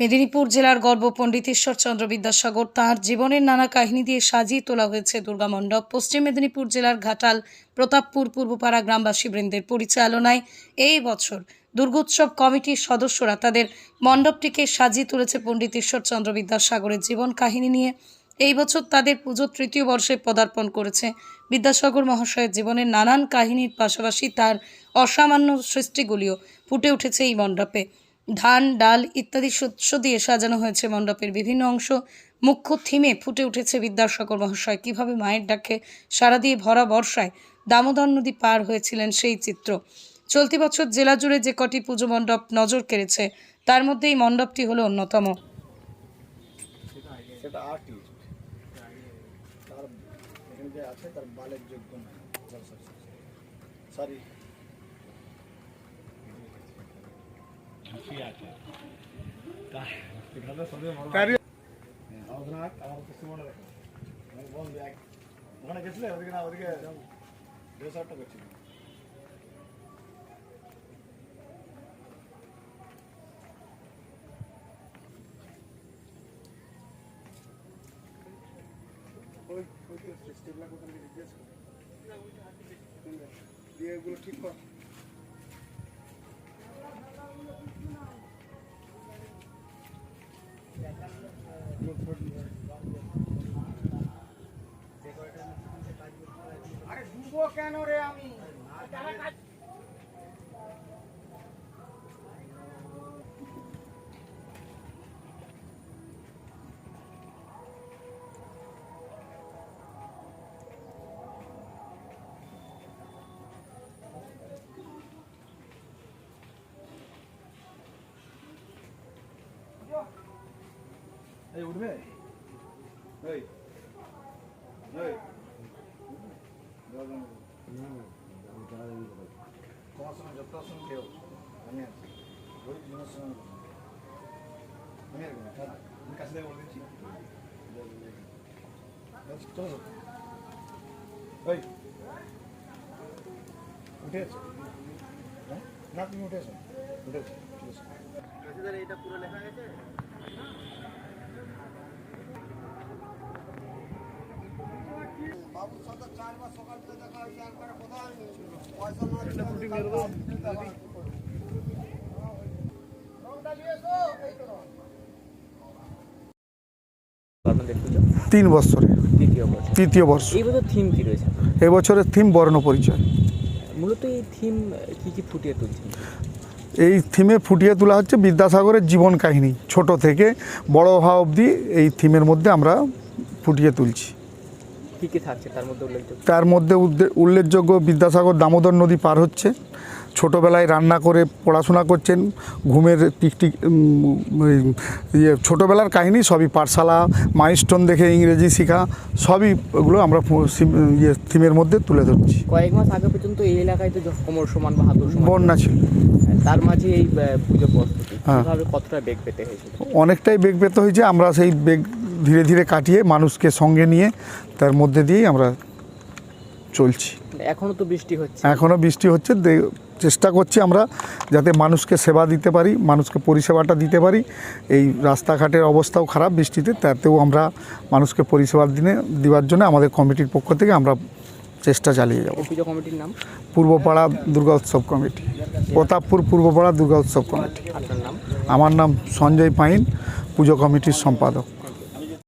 মেদিনীপুর জেলার গর্ব পণ্ডিত ঈশ্বরচন্দ্র বিদ্যাসাগর তাঁর জীবনের নানা কাহিনী দিয়ে সাজিয়ে তোলা হয়েছে দুর্গা মণ্ডপ। পশ্চিম মেদিনীপুর জেলার ঘাটাল, প্রতাপপুর, পূর্বপাড়া গ্রামবাসী বৃন্দের পরিচালনায় এই বছর দুর্গোৎসব কমিটির সদস্যরা তাদের মণ্ডপটিকে সাজিয়ে তুলেছে পণ্ডিত ঈশ্বরচন্দ্র বিদ্যাসাগরের জীবন কাহিনী নিয়ে। এই বছর তাদের পুজো তৃতীয় বর্ষে পদার্পণ করেছে। বিদ্যাসাগর মহাশয়ের জীবনের নানান কাহিনীর পাশাপাশি তার অসামান্য সৃষ্টিগুলিও ফুটে উঠেছে এই মণ্ডপে। ধান, ডাল ইত্যাদি শস্য দিয়ে সাজানো হয়েছে মণ্ডপের বিভিন্ন অংশ। মুখ্য থিমে ফুটে উঠেছে বিদ্যাসাগর মহাশয়। কীভাবে মায়ের ডাকে সারা দিয়ে ভরা বর্ষায় দামোদর নদী পার হয়েছিলেন সেই চিত্র। চলতি বছর জেলা জুড়ে যে কটি পুজো মণ্ডপ নজর কেড়েছে, তার মধ্যে এই মণ্ডপটি হলো অন্যতম। আছে, তার বালের যোগ্য না সরি ওখানে গেছিলে? ওদিকে না ওদিকে রেসর্টটা করছিল। ওই ওই যে স্টেপলা কোথায় থেকে জিজ্ঞেস কর? দিয়ে এগুলো ঠিক কর। আরে ডুবো কেন রে আমি? এই উঠবে এই এই তোমার সঙ্গে যত সঙ্গে কেউ আমি আছি ওই জিনিস সঙ্গে আমি আর আমি কাছে থেকে বলে দিচ্ছি চলো ওই উঠে? না তুমি উঠে আছো ঠিক এটা পুরো লেখা গেছে তিন বছরে। তৃতীয় বর্ষ। থিম কি রয়েছে? এবছরের থিম বর্ণ পরিচয়। মূলত এই থিম কি কি ফুটিয়ে তুলছেন এই থিমে ফুটিয়ে তোলা হচ্ছে বিদ্যাসাগরের জীবন কাহিনী। ছোট থেকে বড় হওয়া অবধি এই থিমের মধ্যে আমরা ফুটিয়ে তুলছি। কি কি থাকছে? তার মধ্যে উল্লেখযোগ্য? তার মধ্যে উদ্দে- উল্লেখযোগ্য বিদ্যাসাগর দামোদর নদী পার হচ্ছে। ছোটোবেলায় রান্না করে পড়াশোনা করছেন। ঘুমের টিকটিক ইয়ে ছোটোবেলার কাহিনী সবই পাঠশালা মাইস্টোন দেখে ইংরেজি শেখা সবই ওগুলো আমরা ইয়ে থিমের মধ্যে তুলে ধরছি। কয়েক মাস আগে পর্যন্ত এই এলাকায় তো কোমর সমান বা হাতুর বন্যা ছিল। তার মাঝে এই পুজো প্রস্তুতি হ্যাঁ। কতটা বেগ পেতে হয়েছিল? অনেকটাই বেগ পেতে হয়েছে। আমরা সেই বেগ ধীরে ধীরে কাটিয়ে মানুষকে সঙ্গে নিয়ে তার মধ্যে দিয়েই আমরা চলছি। এখনও তো বৃষ্টি হচ্ছে। এখনও বৃষ্টি হচ্ছে চেষ্টা করছি আমরা যাতে মানুষকে সেবা দিতে পারি মানুষকে পরিষেবাটা দিতে পারি। এই রাস্তাঘাটের অবস্থাও খারাপ বৃষ্টিতে তাতেও আমরা মানুষকে পরিষেবা দিনে দেওয়ার জন্য আমাদের কমিটির পক্ষ থেকে আমরা চেষ্টা চালিয়ে যাব। পুজো কমিটির নাম? পূর্বপাড়া দুর্গা উৎসব কমিটি। প্রতাপপুর পূর্বপাড়া দুর্গা উৎসব কমিটি। আমার নাম সঞ্জয় পাইন পুজো কমিটির সম্পাদক।